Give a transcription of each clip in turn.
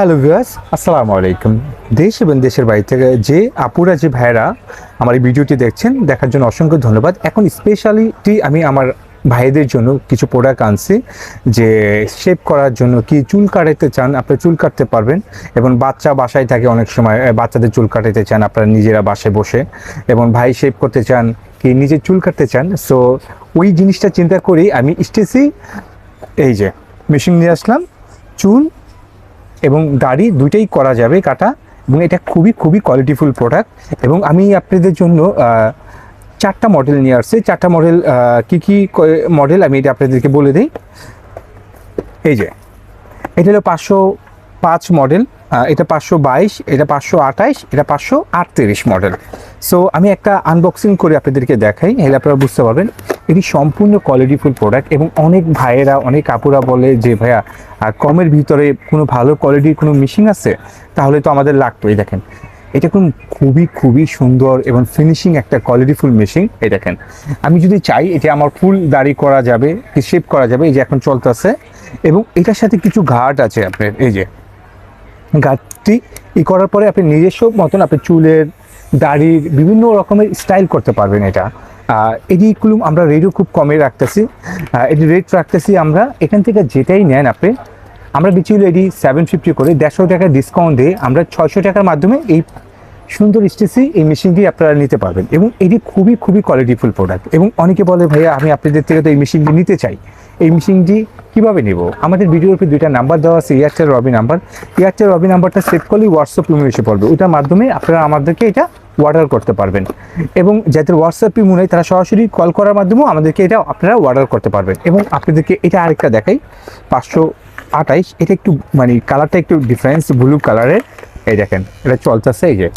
Hello viewers, আসসালামু আলাইকুম। দেশ এবং দেশের বাইরে থেকে যে আপুরা, যে ভাইরা আমার এই ভিডিওটি দেখছেন, দেখার জন্য অসংখ্য ধন্যবাদ। এখন স্পেশালিটি আমি আমার ভাইদের জন্য কিছু প্রোডাক্ট আনছি, যে শেপ করার জন্য কি চুল কাটাতে চান আপনি চুল কাটতে পারবেন, এবং বাচ্চা বাসায় থাকে অনেক সময় বাচ্চাদের চুল কাটাতে চান আপনারা নিজেরা বাসায় বসে, এবং ভাই শেপ করতে চান কি নিজে চুল কাটতে চান সো ওই জিনিসটা চিন্তা করেই আমি স্টেসি এই যে মেশিন নিয়ে আসলাম, চুল এবং দাড়ি দুইটাই করা যাবে কাটা এবং এটা খুবই খুবই কোয়ালিটিফুল প্রোডাক্ট এবং আমি আপনাদের জন্য চারটা মডেল নিয়ে আসছি। চারটা মডেল কি কি মডেল আমি এটা আপনাদেরকে বলে দিই। এই যে, এটা হলো পাঁচশো পাঁচ মডেল এটা পাঁচশো বাইশ, এটা পাঁচশো আঠাইশ, এটা পাঁচশো আটত্রিশ মডেল সো আমি একটা আনবক্সিং করে আপনাদেরকে দেখাই এলে আপনারা বুঝতে পারবেন। এটি সম্পূর্ণ কোয়ালিটিফুল প্রোডাক্ট এবং অনেক ভাইয়েরা, অনেক কাপুরা বলে যে, ভাইয়া কমের ভিতরে কোনো ভালো কোয়ালিটির কোনো মেশিন আছে? তাহলে তো আমাদের লাগতোই দেখেন, এটা কোন খুবই খুবই সুন্দর এবং ফিনিশিং একটা কোয়ালিটিফুল মেশিন এই দেখেন, আমি যদি চাই, এটা আমার ফুল দাড়ি করা যাবে শেপ করা যাবে, এই যে এখন চলতেছে। এবং এটার সাথে কিছু ঘাট আছে আপনার, এই যে। গাছটি ই করার পরে আপনি নিজস্ব মতন আপনি চুলের দাড়ির বিভিন্ন রকমের স্টাইল করতে পারবেন এটা। আহ, এটিগুলো আমরা রেটও খুব কমে রাখতেছি। এটি রেট রাখতেছি আমরা। এখান থেকে যেটাই নেন আপনি আমরা বিচুল এটি সেভেন ফিফটি করে। দেড়শো টাকা ডিসকাউন্ট দিয়ে আমরা ছয়শো টাকার মাধ্যমে এই সুন্দর স্টেসি এই মেশিনটি আপনারা নিতে পারবেন এবং এটি খুবই খুবই কোয়ালিটিফুল প্রোডাক্ট এবং অনেকে বলে, ভাইয়া, আমি আপনাদের থেকে তো এই মেশিনটি নিতে চাই। এই মেশিনটি কীভাবে নেব? আমাদের ভিডিওর উপর দুইটা নাম্বার দেওয়া আছে Airtel Robi number Airtel Robi নাম্বারটা সেভ করলেই হোয়াটসঅ্যাপ ইমো এসে পড়বে। ওটার মাধ্যমে আপনারা আমাদেরকে এটা অর্ডার করতে পারবেন। এবং যাদের হোয়াটসঅ্যাপ ইমো নেই, তারা সরাসরি কল করার মাধ্যমেও আমাদেরকে এটা আপনারা অর্ডার করতে পারবেন। এবং আপনাদেরকে এটা আরেকটা দেখাই, পাঁচশো আঠাইশ। এটা একটু মানে কালারটা একটু ডিফারেন্স ব্লু কালারের এই দেখেন, এটা চলতেছে এই যে।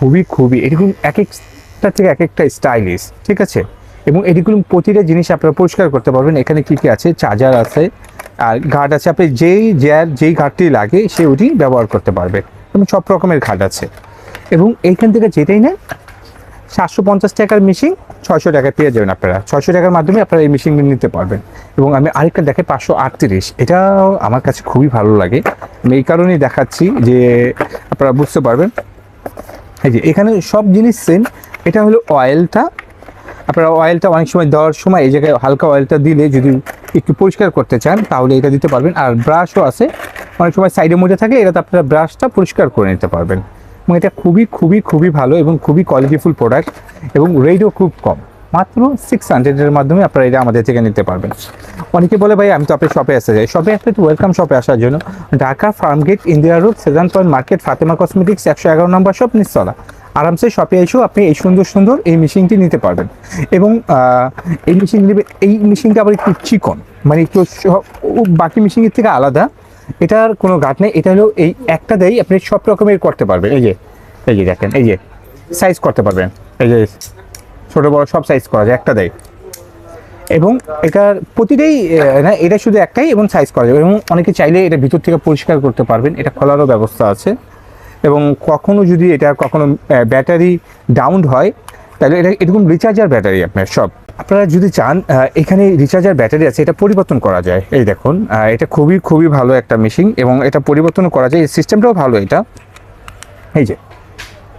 খুবই খুবই এরকম এক একটা থেকে এক একটা স্টাইলিশ ঠিক আছে? এবং এটিগুলো প্রতিটা জিনিস আপনারা পরিষ্কার করতে পারবেন। এখানে কি কি আছে? চার্জার আছে, আর ঘাট আছে। আপনি যেই, যার, যেই ঘাটটি লাগে, সে ওটি ব্যবহার করতে পারবে। এবং সব রকমের ঘাট আছে। এবং এইখান থেকে যেটাই নেন, সাতশো পঞ্চাশ টাকার মেশিন ছয়শো টাকা পেয়ে যাবেন আপনারা। ছয়শো টাকার মাধ্যমে আপনারা এই মেশিনগুলো নিতে পারবেন। এবং আমি আরেকটা দেখে, পাঁচশো আটত্রিশ। এটাও আমার কাছে খুবই ভালো লাগে। আমি এই কারণেই দেখাচ্ছি যে আপনারা বুঝতে পারবেন। এই যে, এখানে সব জিনিস সেম এটা হলো অয়েলটা আপনারা অয়েলটা অনেক সময় দেওয়ার সময় এই জায়গায় হালকা অয়েলটা দিলে যদি একটু পরিষ্কার করতে চান, তাহলে এটা দিতে পারবেন। আর ব্রাশও আছে। অনেক সময় সাইডের মধ্যে থাকে এটাতে আপনারা ব্রাশটা পরিষ্কার করে নিতে পারবেন। এবং এটা খুবই খুবই খুবই ভালো এবং খুবই কোয়ালিটিফুল প্রোডাক্ট এবং রেটও খুব কম। মাত্র সিক্স হান্ড্রেডের মাধ্যমে আপনারা এটা আমাদের থেকে নিতে পারবেন। অনেকে বলে, ভাই, আমি তো আপনার শপে আসতে চাই। শপে আসলে একটু ওয়েলকাম শপে আসার জন্য। Dhaka Farmgate Indira road Sezan point market Fatema cosmetics একশো এগারো নম্বর শপ নিশ্চলা আরামসে শপে এসেও আপনি এই সুন্দর সুন্দর এই মেশিনটি নিতে পারবেন। এবং এই মেশিন এই মেশিনটা আবার একটু চিকন মানে একটু বাকি মেশিনের থেকে আলাদা। এটার কোনো ঘাট নেই। এটা হলো এই একটা দেয় আপনি সব রকমের করতে পারবেন। এই যে এই যে দেখেন, এই যে সাইজ করতে পারবেন। এই যে ছোট, বড় সব সাইজ করা যায়, একটা দেয়। এবং এটার প্রতিটাই না, এটা শুধু একটাই এবং সাইজ করা যাবে। এবং অনেকে চাইলে এটা ভিতর থেকে পরিষ্কার করতে পারবেন, এটা খোলারও ব্যবস্থা আছে। এবং কখনো যদি এটা কখনো ব্যাটারি ডাউন হয়, তাহলে এটা এরকম রিচার্জার ব্যাটারি আপনার সব। আপনারা যদি চান এখানে রিচার্জার ব্যাটারি আছে, এটা পরিবর্তন করা যায়। এই দেখুন এটা খুবই খুবই ভালো একটা মেশিন এবং এটা পরিবর্তন করা যায়। এই সিস্টেমটাও ভালো এটা। এই যে।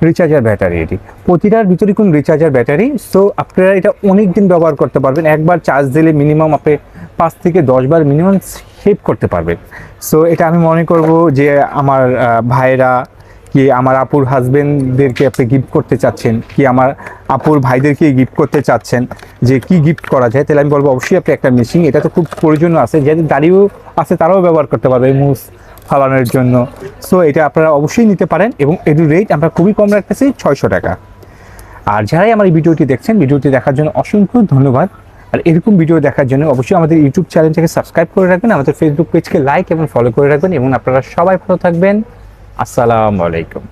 রিচার্জার ব্যাটারি এটি। প্রতিটার ভিতরে কোন রিচার্জার ব্যাটারি সো আপনারা এটা অনেক দিন ব্যবহার করতে পারবেন। একবার চার্জ দিলে মিনিমাম আপনি পাঁচ থেকে দশ বার মিনিমাম সেভ করতে পারবেন। সো এটা আমি মনে করব যে আমার ভাইরা কি আমার আপুর হাজবেন্ডদেরকে আপনি গিফট করতে চাচ্ছেন, কি আমার আপুর ভাইদেরকে গিফট করতে চাচ্ছেন, যে কি গিফট করা যায়, তাহলে আমি বলব অবশ্যই আপনি একটা মেশিন এটা তো খুব প্রয়োজন আছে। যাদের দাড়িও আছে, তারাও ব্যবহার করতে পারবে মুস ফালানোর জন্য। সো এটা আপনারা অবশ্যই নিতে পারেন এবং এটির রেট আমরা খুবই কম রাখতেছি, ছয়শো টাকা। আর যারাই আমার ভিডিওটি দেখছেন, ভিডিওটি দেখার জন্য অসংখ্য ধন্যবাদ। আর এরকম ভিডিও দেখার জন্য অবশ্যই আমাদের ইউটিউব চ্যানেলটাকে সাবস্ক্রাইব করে রাখবেন, আমাদের ফেসবুক পেজকে লাইক এবং ফলো করে রাখবেন এবং আপনারা সবাই ভালো থাকবেন। আসসালামু আলাইকুম।